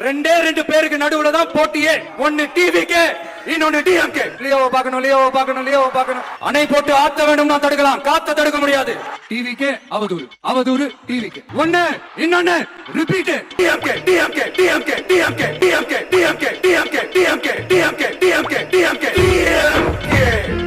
ரெண்டே ரெண்டு பேருக்கு நடுவுல தான் போட்டியே ஒன்னு டிவிக்கு இன்னொன்னு டிஎம்கே லியோவை பார்க்கணும் லியோவை பார்க்கணும் லியோவை பார்க்கணும் அணை போட்டு ஆத்த வேண்டும்னா தடுக்கலாம் காத்த தடுக்க முடியாது டிவிக்கே அவதூறு அவதூறு டிவிக்கு ஒண்ணு இன்னொன்னு repeat DMK DMK DMK DMK DMK DMK DMK DMK DMK DMK DMK DMK பலத்த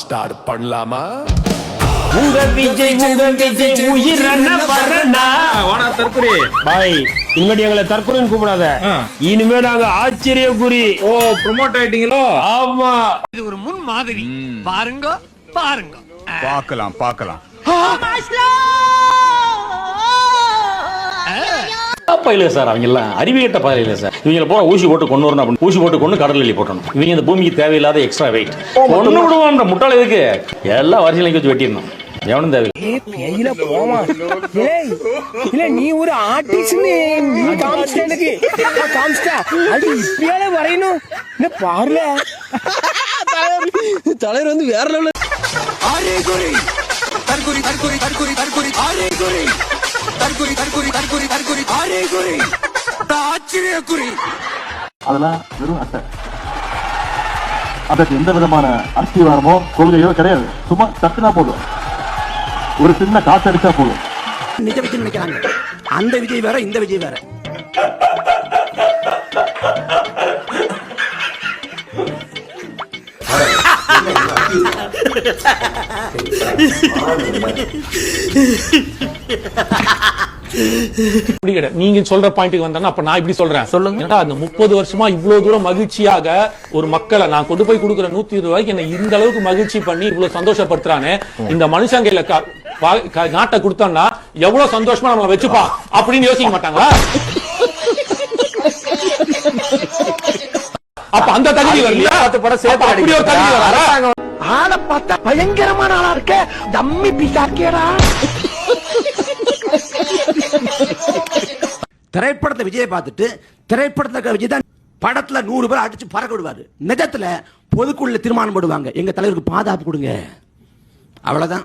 ஸ்டார்ட் பண்ணலாமா? உங்க விஜய் உங்க விஜய் உயிரண்ண வரண்ணா வாடா தற்குறி பாய் இனிமேட்டு எங்களை தற்கொலைன்னு கூப்பிடாத. இனிமே நாங்க ஆச்சரிய குறி ஓ ப்ரோமோட் ஆயிட்டீங்களோ? ஆமா. இது ஒரு முன் மாதிரி. பாருங்க பாருங்க. பார்க்கலாம் பார்க்கலாம். பயில சார் அவங்க எல்லாம் அறிவியட்ட பயில சார்? இவங்க போற ஊசி போட்டு கொண்டு வரணும் அப்படின்னு ஊசி போட்டு கொண்டு கடல் எலி போட்டணும். இவங்க இந்த பூமிக்கு தேவையில்லாத எக்ஸ்ட்ரா வெயிட் ஒண்ணு விடுவான்ற முட்டாள் எதுக்கு? எல்லாம் வரிசையில வச்சு வெட்டிடணும். எவனும் தேவை போமா. இல்ல நீ ஒரு ஆர்டிஸ்ட் நீ காமிச்சிட்ட எனக்கு. நான் காமிச்சிட்டா? அது இப்பயால வரையணும். என்ன பாருல? தலைவர் வந்து வேற லெவல்ல ஆரே குறி தற்குறி தற்குறி தற்குறி தற்குறி ஆரே குறி தற்குறி தற்குறி தற்குறி தற்குறி ஆரே குறி ஆச்சரிய குறி அதெல்லாம் வெறும் அட்டை. அதற்கு எந்த விதமான அஸ்திவாரமோ கொள்கையோ கிடையாது. சும்மா தட்டுனா போதும். ஒரு சின்ன காசு அடிச்சா போதும். நிஜ விஜய் நினைக்கிறாங்க. அந்த விஜய் வேற இந்த விஜய் வேற. இப்படி கிடையாது. நீங்க சொல்ற பாயிண்ட்டுக்கு வந்தா அப்ப நான் இப்படி சொல்றேன். சொல்லுங்க. அந்த முப்பது வருஷமா இவ்வளவு தூரம் மகிழ்ச்சியாக ஒரு மக்களை நான் கொண்டு போய் கொடுக்குற நூத்தி இருபது ரூபாய்க்கு என்ன இந்த அளவுக்கு மகிழ்ச்சி பண்ணி இவ்வளவு சந்தோஷப்படுத்துறானே. இந்த மனுஷன் கையில நாட்டை கொடுத்தோம்னா எவ்வளவு சந்தோஷமா நம்ம வச்சுப்பா? அப்படின்னு யோசிக்க மாட்டாங்களா? அப்ப அந்த தகுதி வரலையா அப்ப அப்படி ஒரு தகுதி ஆளை பார்த்தா பயங்கரமான ஆளா இருக்க. தம்மி பிசாக்கேடா திரைப்படத்தை விஜயை பார்த்துட்டு திரைப்படத்துல விஜய் தான் படத்துல நூறு பேர் அடிச்சு பறக்க விடுவாரு. நிஜத்துல பொதுக்குள்ள தீர்மானம் போடுவாங்க. எங்க தலைவருக்கு பாதுகாப்பு கொடுங்க. அவ்வளவுதான்.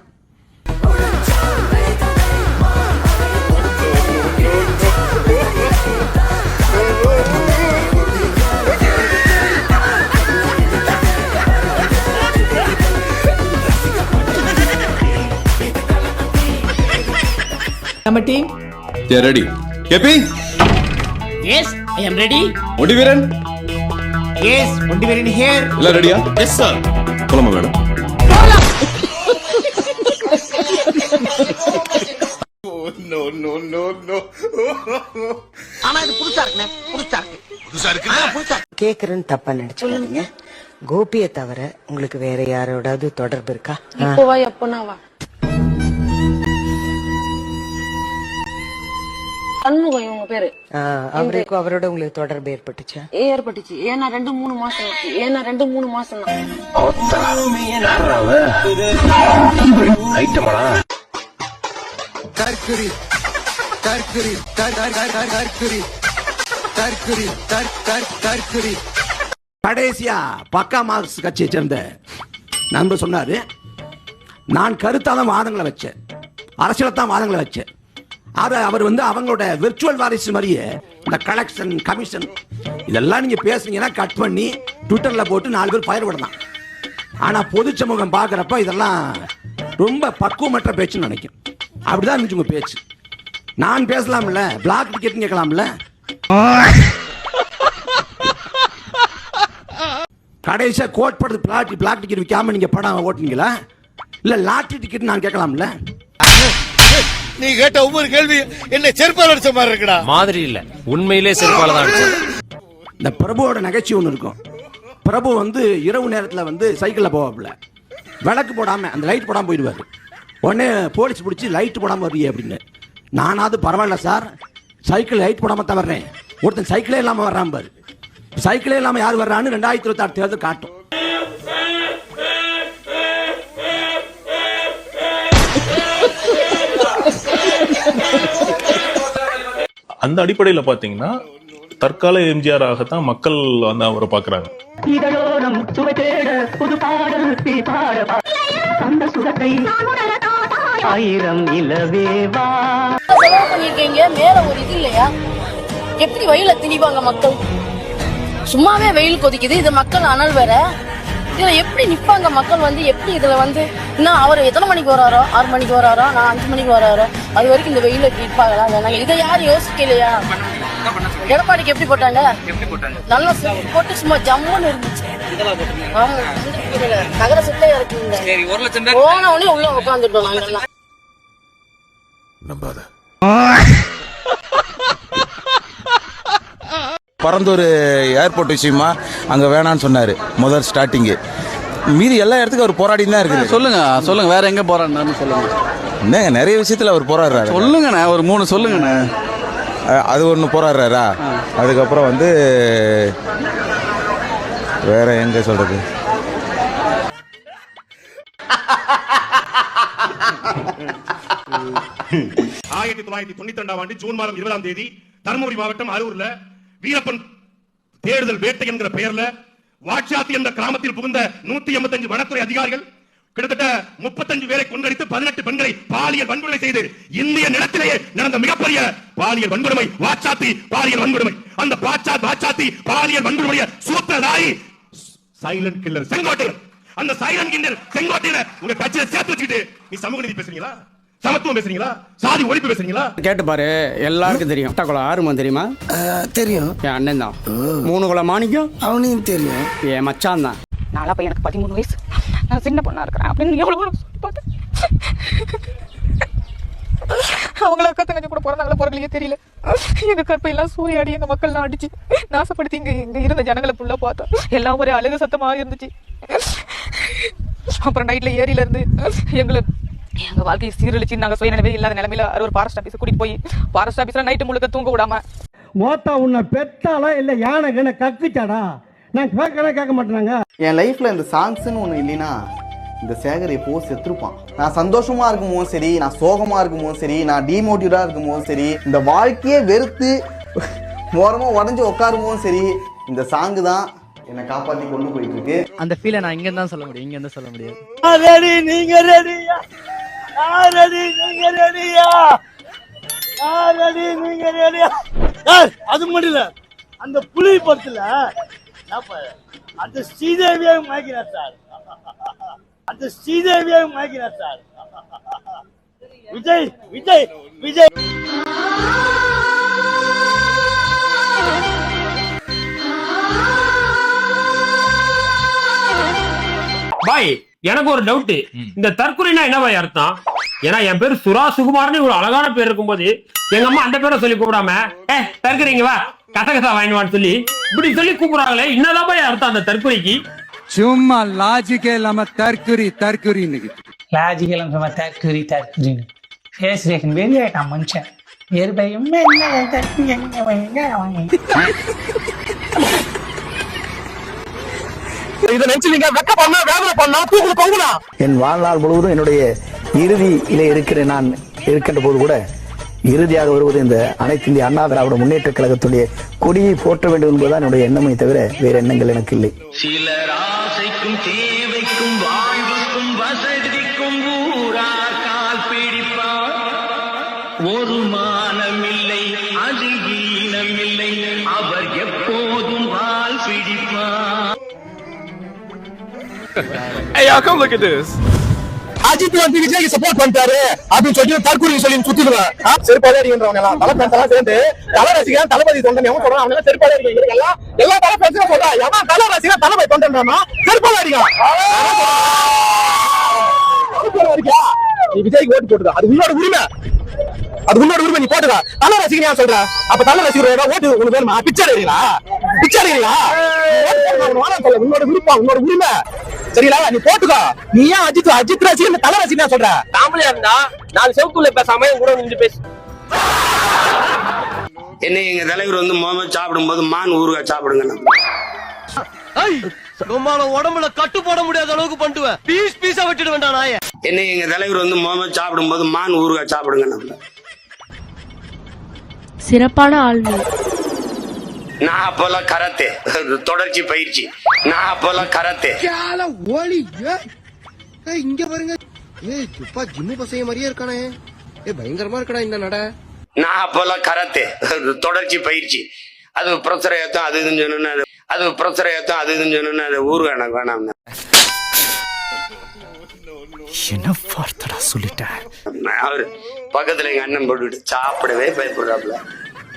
நம்ம team? Ready KP? Yes I am ready ஒடி வீரன்? எஸ் ஒன்டி வெரி ஹியர் எல்லாம் ரெடியா எஸ் சார் போலாமா மேடம் ஆனா இது புதுசா இருக்குண்ணே புதுசா இருக்கு. புதுசா இருக்கு புதுசா கேக்குறேன்னு தப்பா நினைச்சுக்காதீங்க. கோபியை தவிர உங்களுக்கு வேற யாரோடாவது தொடர்பு இருக்கா? இப்போவா எப்பனா சண்முகம் இவங்க பேரு. ஆ, அவருக்கும் அவரோட உங்களுக்கு தொடர்பு ஏற்பட்டுச்சா? ஏற்பட்டுச்சு. ஏன்னா ரெண்டு மூணு மாசம். ஏன்னா ரெண்டு மூணு மாசம் தான் தற்குறி தற்குறி தற்குறி தற்குறி தற்குறி கடைசியா பக்கா மார்க்ஸ் கட்சியை சேர்ந்த நண்பர் சொன்னாரு நான் கருத்தாதான் வாதங்களை வச்சேன். அரசியல தான் வாதங்களை வச்சேன். அதை அவர் வந்து அவங்களோட விர்ச்சுவல் வாரிசு மாதிரியே இந்த கலெக்ஷன் கமிஷன் இதெல்லாம் நீங்கள் பேசுனீங்கன்னா கட் பண்ணி ட்விட்டரில் போட்டு நாலு பேர் பயிர் விடலாம். ஆனால் பொது சமூகம் பார்க்குறப்ப இதெல்லாம் ரொம்ப பக்குவமற்ற பேச்சுன்னு நினைக்கும். அப்படிதான் இருந்துச்சு உங்கள் பேச்சு. நான் பேசலாம்ல? Black ticket கேட்கலாம்ல? கடைசியாக கோட் படத்து பிளாட் பிளாக் டிக்கெட் விற்காம நீங்கள் படம் ஓட்டுனீங்களா? இல்லை லாட்ரி டிக்கெட் நான் கேட்கலாம்ல? நீ கேட்ட ஒவ்வொரு கேள்வி என்ன செருப்பால் அடிச்ச மாதிரி இருக்குடா. மாதிரி இல்ல. உண்மையிலே செருப்பால தான் அடிச்சது இந்த பிரபுவோட நகைச்சுவை ஒன்று இருக்கும். பிரபு வந்து இரவு நேரத்தில் வந்து சைக்கிளில் போவாப்புல. விளக்கு போடாம அந்த லைட் போடாம போயிடுவாரு. உடனே போலீஸ் பிடிச்சி லைட் போடாம வர்றீங்க அப்படின்னு. நானாவது பரவாயில்ல சார் சைக்கிள் லைட் போடாம தான் வர்றேன். ஒருத்தன் சைக்கிளே இல்லாம வர்றான் பாரு. சைக்கிளே இல்லாம யார் வர்றான்னு ரெண்டாயிரத்தி இருபத்தி ஆறு தேர்தல் காட்டும். அந்த அடிப்படையில பாத்தீங்கன்னா தற்கால எம்ஜிஆர் ஆகத்தான் மக்கள் வந்து அவரை பாக்குறாங்க. செலவு பண்ணிருக்கீங்க மேல ஒரு இது இல்லையா? எப்படி வெயில திணிப்பாங்க மக்கள்? சும்மாவே வெயில் கொதிக்குது இது மக்கள் அனல் வேற. இதுல எப்படி நிப்பாங்க மக்கள் வந்து எப்படி இதுல வந்து இன்னும் அவர் எத்தனை மணிக்கு வராரோ ஆறு மணிக்கு வராரோ நான் அஞ்சு மணிக்கு வராரோ அது வரைக்கும் இந்த வெயில நிற்பாங்களா வேணாங்க இதை யாரும் யோசிக்கலையா? எடப்பாடிக்கு எப்படி போட்டாங்க? நல்லா போட்டு சும்மா ஜம்முன்னு இருந்துச்சு. ஆமா, நகர சுத்தையா இருக்குங்க. போன உடனே உள்ள உட்காந்துட்டோம் நாங்கெல்லாம். பரந்தூர் ஏர்போர்ட் விஷயமா அங்க வேணாம்னு சொன்னாரு முதல் ஸ்டார்டிங்கு மீதி எல்லா இடத்துக்கும் அவர் போராடி தான் இருக்குது சொல்லுங்க சொல்லுங்க வேற எங்க போறான்னு சொல்லுங்க. என்னங்க நிறைய விஷயத்துல அவர் போராடுறாரு சொல்லுங்கண்ணே ஒரு மூணு சொல்லுங்கண்ணே. அது ஒன்று போராடுறாரா? அதுக்கப்புறம் வந்து வேற எங்க சொல்றது? ஆயிரத்தி தொள்ளாயிரத்தி தொண்ணூத்தி ரெண்டாம் ஆண்டு ஜூன் மாதம் இருபதாம் தேதி தருமபுரி மாவட்டம் அரூர்ல வீரப்பன் தேடுதல் வேட்டை என்கிற பெயர்ல வாட்சாத்தி என்ற கிராமத்தில் புகுந்த நூத்தி எண்பத்தஞ்சு வனத்துறை அதிகாரிகள் கிட்டத்தட்ட முப்பத்தஞ்சு பேரை கொன்றடித்து பதினெட்டு பெண்களை பாலியல் வன்கொடுமை செய்து இந்திய நிலத்திலேயே நடந்த மிகப்பெரிய பாலியல் வன்கொடுமை வாட்சாத்தி பாலியல் வன்கொடுமை. அந்த பாச்சா வாட்சாத்தி பாலியல் வன்கொடுமைய சூத்திரதாரி சைலண்ட் கில்லர் செங்கோட்டையன். அந்த சைலண்ட் கில்லர் செங்கோட்டையனை உங்க கட்சியில சேர்த்து வச்சுக்கிட்டு நீ சமூக நீதி பேசுறீங்களா? சமத்துவம் பேசுறீங்களா? சாதி ஒழிப்பு பேசுறீங்களா? கேட்டு பாரு எல்லாருக்கும் தெரியும். குளம் ஆறுமன் தெரியுமா? தெரியும். என் அண்ணன் தான். மூணு குளம் மாணிக்கம்? அவனையும் தெரியும். என் மச்சான் தான். நாளா பையன் எனக்கு பதிமூணு வயசு. நான் சின்ன பொண்ணா இருக்கிறேன் அப்படின்னு எவ்வளவு சொல்லி பார்த்தேன் அவங்கள அக்கா தங்கச்சி கூட பிறந்தாங்களா பிறகுலயே தெரியல. எங்க கற்பையெல்லாம் சூறையாடி எங்க மக்கள்லாம் அடிச்சு நாசப்படுத்தி இங்க இங்க இருந்த ஜனங்களை ஃபுல்லா பார்த்தோம். எல்லாம் ஒரே அழுக சத்தமா இருந்துச்சு. அப்புறம் நைட்ல ஏரியில இருந்து எங்களை எங்க வாழ்க்கையை சீரழிச்சு நாங்க சுயநினைவே இல்லாத நிலைமையில ஒரு ஃபாரஸ்ட் ஆபீஸ் கூட்டிட்டு போய் ஃபாரஸ்ட் ஆபீஸ்ல நைட்டு முழுக்க தூங்க விடாம. மோத்தா உன்னை பெத்தாலா இல்ல யானை கண்ண கக்குச்சாடா? நான் கேட்கறேன் கேட்க மாட்டேனாங்க. என் லைஃப்ல இந்த சாங்ஸ்னு ஒன்று இல்லைன்னா இந்த சேகர் எப்போ செத்துருப்பான்? நான் சந்தோஷமா இருக்குமோ சரி நான் சோகமா இருக்குமோ சரி நான் டிமோட்டிவா இருக்குமோ சரி இந்த வாழ்க்கையே வெறுத்து ஓரமா உடஞ்சு உட்காருமோ சரி இந்த சாங்கு தான் என்னை காப்பாத்தி கொண்டு போயிட்டு இருக்கு. அந்த ஃபீலை நான் இங்க தான் சொல்ல முடியும் இங்க இருந்து சொல்ல முடியாது ரெடி நீங்க ரெடியா ரெடி நீங்க ரெடியா? ரெடி நீங்க ரெடியா? அது மட்டும் இல்ல அந்த புலி படத்துல அந்த ஸ்ரீதேவியை மயக்கிறார் சார். அந்த ஸ்ரீதேவியை மயக்கிறார் சார். விஜய் விஜய் விஜய். பாய் எனக்கு ஒரு டவுட் இந்த தற்கொலைனா என்ன பாய் அர்த்தம்? ஏன்னா என் பேர் சுரா சுகுமார்னு ஒரு அழகான பேர் இருக்கும்போது எங்க அம்மா அந்த பேரை சொல்லி கூப்பிடாம ஏ தற்கொலைங்க வா கச கசா வாங்கிடுவான்னு சொல்லி இப்படி சொல்லி கூப்பிடுறாங்களே என்னதான் பாய் அர்த்தம் அந்த தற்கொலைக்கு? சும்மா லாஜிக்கே இல்லாம தற்குறி தற்குறின்னு லாஜிக்கெல்லாம் சும்மா தற்குறி தற்குறின்னு ஃபேஸ் ரேஷன் வெளியாயிட்டான் மனுஷன். பையன் இதை நினைச்சு நீங்க வெக்க பண்ணா வேதனை பண்ணா தூக்குல தொங்குனா என் வாழ்நாள் முழுவதும் என்னுடைய இறுதியிலே இருக்கிற நான் இருக்கின்ற போது கூட இறுதியாக வருவது இந்த அனைத்து இந்திய அண்ணா திராவிட முன்னேற்ற கழகத்துடைய கொடியை போற்ற வேண்டும் என்பதுதான் என்னுடைய எண்ணமே தவிர வேறு எண்ணங்கள் எனக்கு இல்லை. சிலர் ஆசைக்கும் தேவைக்கும் வாழ்வுக்கும் வசதிக்கும் ஊரா கால் பிடிப்பார். ஒரு மானமில்லை Hey, y'all, come look at this. Ajith வந்து விஜய்க்கு சப்போர்ட் பண்ணிட்டாரு. அப்படின்னு சொல்லி தற்கொலை சொல்லி சுத்திடுவேன். செருப்பாலே அடிக்கிறவங்க எல்லாம் தலை பேச எல்லாம் சேர்ந்து தலை ரசிகன் தளபதி தொண்டன் எவன் சொல்றான் அவங்க செருப்பாலே அடிக்கிறீங்க எல்லாம் எல்லா தலை பேசுறேன் சொல்றா. எவன் தலை ரசிகன் தளபதி தொண்டன்றானா செருப்பாலே அடிக்கலாம் விஜய்க்கு ஓட்டு போட்டுதான் அது உங்களோட உரிமை. அது உன்னோட உரிமை நீ போட்டுக்க தலை ரசிகன் ஏன் சொல்ற? அப்ப தலை ரசிகர் ஓட்டு உனக்கு வேணுமா? பிச்சை அடைகிறீங்களா பிச்சை சொல்ல. உன்னோட விருப்பம் உன்னோட உரிமை. சரிங்களா? நீ போட்டுக்கோ. நீ ஏன் அஜித் அஜித் ரசிகன் தலை ரசிகன் சொல்ற? இருந்தா நாலு செவக்குள்ள பேசாம கூட நின்று பேசு. என்ன எங்க தலைவர் வந்து முகமது சாப்பிடும்போது மான் ஊறுகாய் சாப்பிடுங்க உடம்புல கட்டு போட முடியாத அளவுக்கு பண்ணுவேன் பீஸ் பீஸா விட்டுட்டு வேண்டாம் நாய. என்ன எங்க தலைவர் வந்து முகமது சாப்பிடும்போது மான் ஊறுகாய் சாப்பிடுங்க சிறப்பான ஆளுமை நான் அப்போல்லாம் கராத்தே. தொடர்ச்சி பயிற்சி. நான் அப்போல்லாம் கராத்தே ஓலி இங்க பாருங்க. ஏ சுப்பா ஜிம்மு பசங்க மாதிரியே இருக்கானே. ஏ பயங்கரமா இருக்கடா இந்த நட. நான் அப்போல்லாம் கராத்தே. தொடர்ச்சி பயிற்சி. அது ப்ரொஃபஸர் ஏத்தம் அது இதுன்னு சொன்னோன்னு அது ப்ரொஃபஸர் ஏத்தம் அது இதுன்னு சொன்னோன்னு அது ஊறுகாய் எனக்கு வேணாம் என்ன வார்த்தடா சொல்லிட்டேன் அவரு பக்கத்துல எங்க அண்ணன் போட்டுட்டு சாப்பிடவே பயப்படுறாப்புல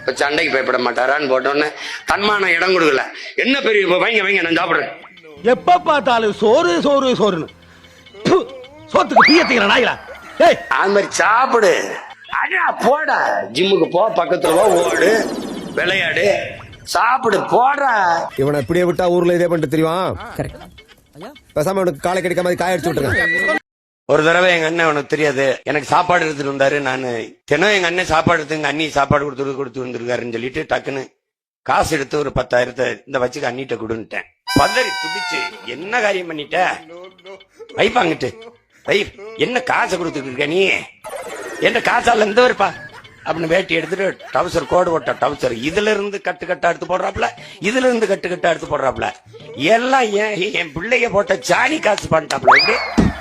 இப்ப சண்டைக்கு பயப்பட மாட்டாரான்னு போட்டோன்னே தன்மான இடம் கொடுக்கல என்ன பெரிய இப்ப வைங்க வைங்க நான் சாப்பிடுறேன் எப்ப பார்த்தாலும் சோறு சோறு சோறுன்னு சோத்துக்கு பீயத்துக்கிற நாய்களா ஏய் அது மாதிரி சாப்பிடு அடா போடா ஜிம்முக்கு போ பக்கத்துல போ ஓடு விளையாடு சாப்பிடு போடா இவனை இப்படியே விட்டா ஊர்ல இதே பண்ணிட்டு தெரியும் பேசாம இவனுக்கு காலை கிடைக்காம மாதிரி காய அடிச்சு விட்டுருங்க ஒரு தடவை எங்க அண்ணன் உனக்கு தெரியாது. எனக்கு சாப்பாடு எடுத்துட்டு வந்தாரு. நான் தினம் எங்க அண்ணன் சாப்பாடு எடுத்து எங்க அண்ணி சாப்பாடு கொடுத்து கொடுத்து வந்திருக்காருன்னு சொல்லிட்டு டக்குன்னு காசு எடுத்து ஒரு பத்தாயிரத்தை இந்த வச்சுக்க அண்ணிட்ட கொடுன்ட்டேன் பதறி துடிச்சு. என்ன காரியம் பண்ணிட்ட? வைப்பாங்கிட்டு வை என்ன காசை கொடுத்துருக்க நீ? என்ன காசால இருந்து வருப்பா. அப்படின்னு வேட்டி எடுத்துட்டு டவுசர் கோடு போட்ட டவுசர் இதுல இருந்து கட்டு கட்டா எடுத்து போடுறாப்ல இதுல இருந்து கட்டு கட்டா எடுத்து போடுறாப்ல எல்லாம் என் என் பிள்ளைய போட்ட சாணி காசு பண்ணிட்டாப்ல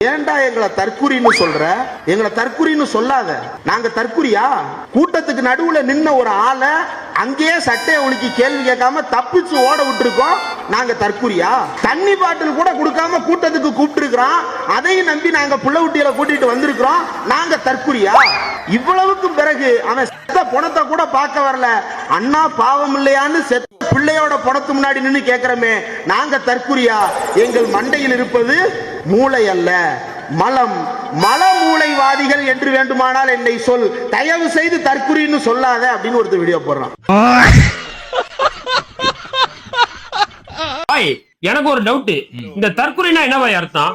ஏன்டா எங்களை தற்குறின்னு சொல்ற? எங்களை தற்குறின்னு சொல்லாத. நாங்க தற்குறியா கூட்டத்துக்கு நடுவுல நின்ன ஒரு ஆளை அங்கேயே சட்டையை ஒழுக்கி கேள்வி கேட்காம தப்பிச்சு ஓட விட்டுருக்கோம். நாங்க தற்குறியா தண்ணி பாட்டில் கூட கொடுக்காம கூட்டத்துக்கு கூப்பிட்டுருக்கிறோம் அதையும் நம்பி நாங்க புள்ள குட்டியில கூட்டிட்டு வந்திருக்கிறோம். நாங்க தற்குறியா இவ்வளவுக்கும் பிறகு அவன் செத்த பணத்தை கூட பார்க்க வரல. அண்ணா பாவம் இல்லையான்னு செத்த பிள்ளையோட பணத்து முன்னாடி நின்று கேட்கிறோமே நாங்க தற்குறியா எங்கள் மண்டையில் இருப்பது மூளை அல்ல மலம். மல மூளைவாதிகள் என்று வேண்டுமானால் என்னை சொல். தயவு செய்து தற்குறின்னு சொல்லாத அப்படின்னு ஒருத்தர் வீடியோ போடுறான். எனக்கு ஒரு டவுட் இந்த தற்கொலைனா என்ன அர்த்தம்?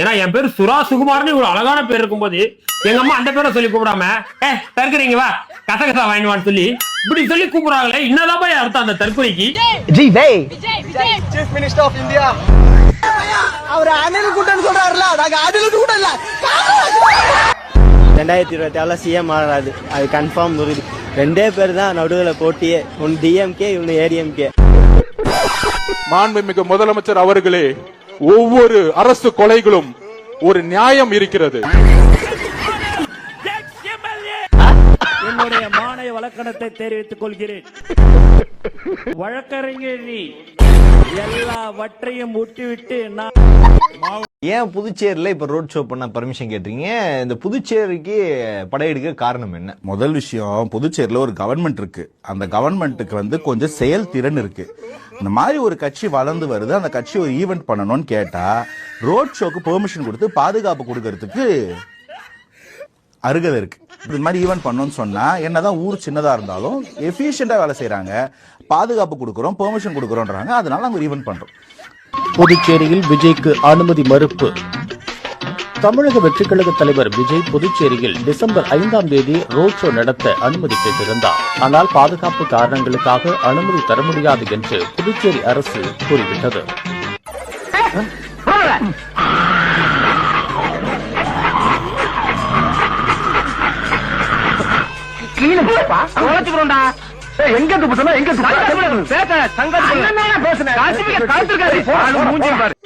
ஏன்னா என் பேர் சுரா சுகுமார்னு ஒரு அழகான பேர் இருக்கும்போது எங்க அம்மா அந்த பேரை சொல்லி கூப்பிடாம ஏ தற்கொலைங்க வா. கசகசா வாங்கிடுவான்னு சொல்லி இப்படி சொல்லி கூப்பிடுறாங்களே என்னதான் பாய் அர்த்தம் அந்த தற்கொலைக்கு? ஜி வே. சீஃப் மினிஸ்டர் ஆஃப் இந்தியா அவர் அணில் கூட்டம் சொல்றாருல நாங்க அணில் கூட இல்ல. ரெண்டாயிரத்தி இருபத்தி ஆறுல சிஎம் ஆகாது அது கன்ஃபார்ம் இருக்குது ரெண்டே பேர் தான் நடுவில் போட்டியே. ஒன்று டிஎம்கே இன்னும் ஏடிஎம்கே மாண்புமிகு முதலமைச்சர் அவர்களே ஒவ்வொரு அரசு கொலைகளும் ஒரு நியாயம் இருக்கிறது. என்னுடைய மாநில வழக்கணத்தை தெரிவித்துக் கொள்கிறேன். வழக்கறிஞர் நீ எல்லாவற்றையும் விட்டுவிட்டு நான் ஏன் புதுச்சேரியில் இப்போ ரோட் ஷோ பண்ண பர்மிஷன் கேட்டீங்க இந்த புதுச்சேரிக்கு படையெடுக்க காரணம் என்ன? முதல் விஷயம் புதுச்சேரியில் ஒரு கவர்மெண்ட் இருக்கு. அந்த கவர்மெண்ட்டுக்கு வந்து கொஞ்சம் செயல்திறன் இருக்கு. இந்த மாதிரி ஒரு கட்சி வளர்ந்து வருது. அந்த கட்சி ஒரு ஈவெண்ட் பண்ணணும்னு கேட்டா ரோட் ஷோக்கு பெர்மிஷன் கொடுத்து பாதுகாப்பு கொடுக்கறதுக்கு அருகதை இருக்கு. இது மாதிரி ஈவெண்ட் பண்ணணும்னு சொன்னா என்னதான் ஊர் சின்னதா இருந்தாலும் எஃபிஷியண்டா வேலை செய்றாங்க. பாதுகாப்பு கொடுக்குறோம் பெர்மிஷன் கொடுக்குறோன்றாங்க அதனால நாங்க ஒரு ஈவெண்ட் பண்றோம். புதுச்சேரியில் விஜய்க்கு அனுமதி மறுப்பு. தமிழக வெற்றிக் கழக தலைவர் விஜய் புதுச்சேரியில் டிசம்பர் ஐந்தாம் தேதி ரோட் ஷோ நடத்த அனுமதி கேட்டிருந்தார் ஆனால் பாதுகாப்பு காரணங்களுக்காக அனுமதி தர முடியாது என்று புதுச்சேரி அரசு கூறிவிட்டது. எங்க துப்புனா எங்க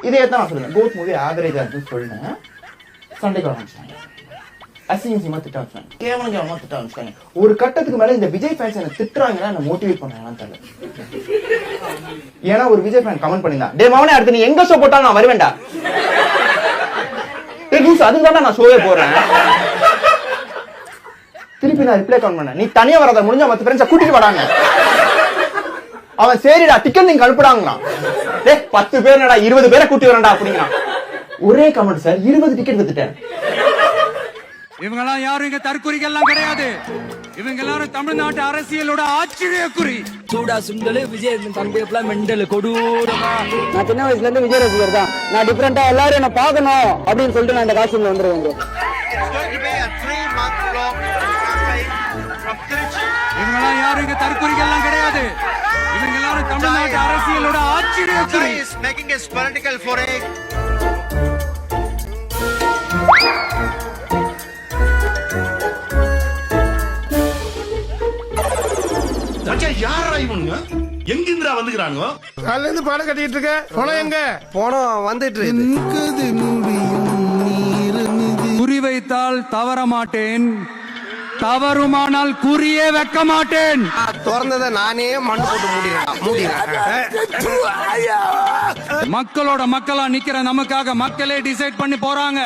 இதே தான் நான் சொல்லுவேன் கோட் மூவி ஆவரேஜா இருக்குன்னு சொல்லுங்க சண்டைக்கு ஆரம்பிச்சிட்டாங்க அசிங்கசியமா திட்ட வச்சாங்க. கேவலம் கேவலமா திட்ட ஆரம்பிச்சிட்டாங்க ஒரு கட்டத்துக்கு மேல இந்த விஜய் ஃபேன்ஸ் என்ன திட்டுறாங்கன்னா என்ன மோட்டிவேட் தெரியல. ஏன்னா ஒரு விஜய் ஃபேன் கமெண்ட் பண்ணிருந்தான் டே மவனே அடுத்து நீ எங்க ஷோ போட்டாலும் நான் வருவேன்டா. டேய் லூசு அதுக்கு தான் நான் ஷோவே போறேன் திருப்பி நான் ரிப்ளை கமெண்ட் பண்ணேன். நீ தனியா வராத முடிஞ்சா மத்த ஃப்ரெண்ட்ஸை கூட்டிட்டு வராங்க அவன் சரிடா டிக்கெட் நீங்க அனுப்புடாங்களாம். டேய் பத்து பேர் நடா இருபது பேரை கூட்டி வரேன்டா அப்படிங்கிறான். ஒரே கமெண்ட் சார் இருபது டிக்கெட் வித்துட்டேன். இவங்கெல்லாம் யாரும் இங்க தற்குறிகள்லாம் கிடையாது. இவங்க எல்லாரும் தமிழ்நாட்டு அரசியலோட ஆச்சரியக்குறி. சூடா சுண்டலு விஜய் தம்பி எல்லாம் மெண்டல் கொடூரமா. நான் சின்ன வயசுல இருந்து விஜய் ரசிகர் தான். நான் டிஃபரெண்டா எல்லாரும் என்ன பார்க்கணும் அப்படின்னு சொல்லிட்டு நான் இந்த காஸ்டியூம்ல வந்துருவேன் இவங்கெல்லாம் யாரும் இங்க தற்கொலைகள்லாம் கிடையாது. இவங்க எல்லாரும் தமிழ்நாட்டு அரசியலோட ஆச்சரியக்குறி யாரா இவனுங்க? எங்கிருந்தா வந்துக்கிறானுங்க காலையில இருந்து பாடம் கட்டிட்டு இருக்க? போனோம் எங்க? போனோம் வந்துட்டு குறி வைத்தால் தவற மாட்டேன் தவறுமானால் குறியே வைக்க மாட்டேன் திறந்ததை நானே மண்ணு போட்டு மூடிடுறேன். மக்களோட மக்களா நிக்கிற நமக்காக மக்களே டிசைட் பண்ணி போறாங்க.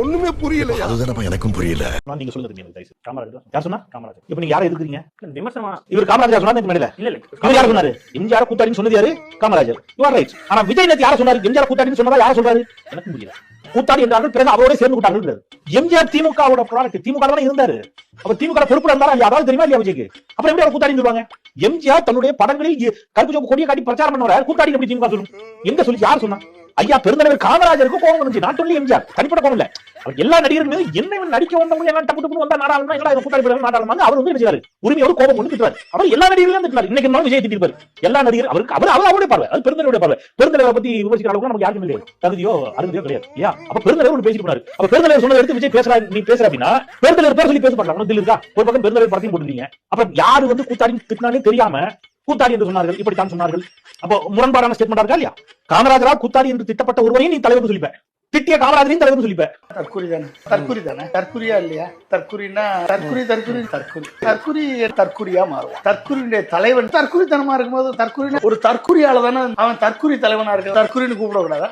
ஒண்ணுமே புரியல. நீங்க சொல்லுங்க காமராஜர் யார் சொன்னா? காமராஜர் இப்ப நீங்க யாரை எதிர்க்கிறீங்க? விமர்சனம் இவர் காமராஜர் சொன்னா மேல இல்ல இல்ல. யார் சொன்னாரு? எம்ஜிஆர் கூத்தாடின்னு சொன்னது யாரு? காமராஜர். யூ ஆர் ரைட் ஆனா விஜய் நேத்து யார சொன்னாரு? எம்ஜிஆர் கூத்தாடின்னு சொன்னதா யார சொல்றாரு? எனக்கு புரியல. கூத்தாடி என்றார்கள் பிறகு அவரோட சேர்ந்து கூட்டார்கள் எம்ஜிஆர் திமுகவோட ப்ராடக்ட் திமுக இருந்தாரு. அவர் திமுக பொறுப்புல இருந்தாலும் அதாவது தெரியுமா இல்லையா விஜய்க்கு? அப்புறம் எப்படி அவர் கூத்தாடி சொல்லுவாங்க? எம்ஜிஆர் தன்னுடைய படங்களில் கருப்பு சோப்பு கொடியை காட்டி பிரச்சாரம் பண்ணவர? கூத்தாடி எப்படி திமுக சொல்லும்? எங்க சொல்லி யார் சொன்னா? ஐயா பெருந்தலைவர் காமராஜருக்கு கோபம் வந்துச்சு. Not only MGR. தனிப்பட்ட கோபம் இல்ல. அவர் எல்லா நடிகர்கள் என்ன நடிக்க வந்தவங்க எல்லாம் டப்பு டப்புனு வந்தா நாடாளுமா எல்லாம் கூட்டாளி கூட்டாடி அவர் வந்து நினைச்சாரு செய்வாரு? உரிமையோட கோபம் கொண்டு திட்டுவார். அவர் எல்லா நடிகர்களும் திட்டுவார். இன்னைக்கு இருந்தாலும் விஜய் திட்டிருப்பாரு. எல்லா நடிகர் அவருக்கு அவர் அவர் அவருடைய பார்வை. அது பெருந்தலைவருடைய பார்வை. பெருந்தலைவரை பத்தி விமர்சிக்கிற அளவுக்கு நமக்கு யாருக்கும் இல்லையா. தகுதியோ அருந்தியோ கிடையாது. இல்லையா? அப்ப பெருந்தலைவர் பேசிட்டு போனாரு. அப்ப பெருந்தலைவர் சொன்னதை எடுத்து விஜய் பேசுறா நீ பேசுற அப்படின்னா பெருந்தலைவர் பேர் சொல்லி பேச மாட்டாங்க தில் இருக்கா? ஒரு பக்கம் பெருந்தலைவர் படத்தையும் போட்டுருக்கீங்க அப்புறம் யாரு வந்து கூத்தாடி திட்டினாலே தெரியாம கூத்தாடி என்று சொன்னார்கள்? இப்படித்தான் சொன்னார்கள். அப்போ முரண்பாடான ஸ்டேட்மெண்ட் இருக்கா இல்லையா? காமராஜரா கூத்தாடி என்று திட்டப்பட்ட ஒருவரையும் நீ தலைவர் சொல்லிப்ப. திட்டிய காமராஜரையும் தலைவர் சொல்லிப்ப. தற்குறி தானே? தற்குறி தானே? தற்குறியா இல்லையா? தற்குறினா தற்குறி தற்குறி தற்குறி தற்குறி தற்குறியா மாறுவான். தற்குறியுடைய தலைவன் தற்குறித்தனமா இருக்கும்போது தற்குறி ஒரு தற்குறியால தானே அவன் தற்குறி தலைவனா இருக்க தற்குறின்னு கூப்பிடக்கூடாதா?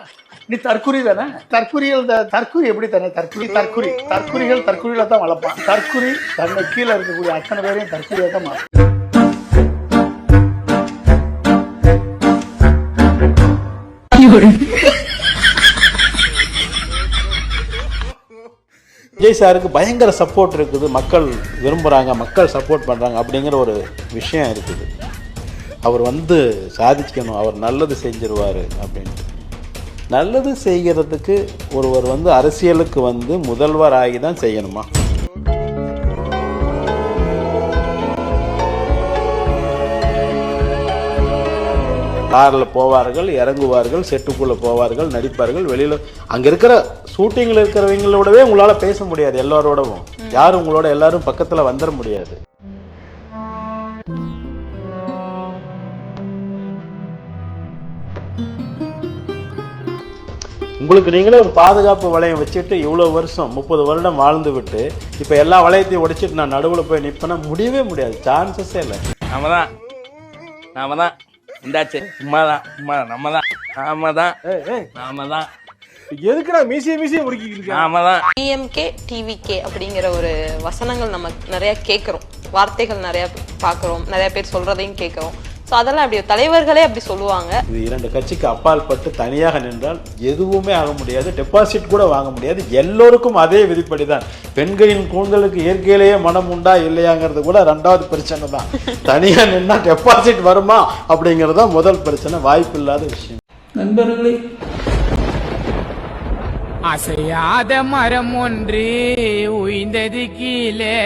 நீ தற்குறி தானே? தற்குறிகள் தற்குறி எப்படி தானே தற்குறி? தற்குறி. தற்குறிகள் தற்குறியில தான் வளர்ப்பான். தற்குறி தன்னை கீழே இருக்கக்கூடிய அத்தனை பேரையும் தற்குறியா தான் மாறும் விஜய் சாருக்கு பயங்கர சப்போர்ட் இருக்குது. மக்கள் விரும்புகிறாங்க மக்கள் சப்போர்ட் பண்ணுறாங்க அப்படிங்கிற ஒரு விஷயம் இருக்குது. அவர் வந்து சாதிக்கணும் அவர் நல்லது செஞ்சிருவார் அப்படின்ட்டு. நல்லது செய்கிறதுக்கு ஒருவர் வந்து அரசியலுக்கு வந்து முதல்வராகி தான் செய்யணுமா? காரில் போவார்கள் இறங்குவார்கள் செட்டுக்குள்ளே போவார்கள் நடிப்பார்கள் வெளியில் அங்கே இருக்கிற ஷூட்டிங்கில் இருக்கிறவங்களோடவே உங்களால் பேச முடியாது எல்லாரோடவும். யாரும் உங்களோட எல்லாரும் பக்கத்தில் வந்துட முடியாது. உங்களுக்கு நீங்களே ஒரு பாதுகாப்பு வளையம் வச்சுட்டு இவ்வளோ வருஷம் முப்பது வருடம் வாழ்ந்து விட்டு இப்போ எல்லா வளையத்தையும் உடைச்சிட்டு நான் நடுவில் போய் நிற்பேன்னா முடியவே முடியாது. சான்சஸே இல்லை. நாம தான் நாம தான் இந்தாச்சு சும்மா தான் சும்மா நம்ம தான் நாம தான் நாம தான் எதுக்குடா மீசிய மீசிய முடிக்கிட்டு நாம தான் டிஎம்கே டிவிகே அப்படிங்கிற ஒரு வசனங்கள் நம்ம நிறைய கேட்குறோம் வார்த்தைகள் நிறைய பார்க்குறோம் நிறைய பேர் சொல்றதையும் கேட்குறோம் ஸோ அதெல்லாம் அப்படி தலைவர்களே அப்படி சொல்லுவாங்க. இது இரண்டு கட்சிக்கு அப்பால் பட்டு தனியாக நின்றால் எதுவுமே ஆக முடியாது டெபாசிட் கூட வாங்க முடியாது எல்லோருக்கும் அதே விதிப்படி தான் பெண்களின் கூந்தலுக்கு இயற்கையிலேயே மனம் உண்டா இல்லையாங்கிறது கூட ரெண்டாவது பிரச்சனை தான். தனியாக நின்னா டெபாசிட் வருமா அப்படிங்கிறது தான் முதல் பிரச்சனை வாய்ப்பு இல்லாத விஷயம். நண்பர்களே அசையாத மரம் ஒன்று உய்ந்தது கீழே.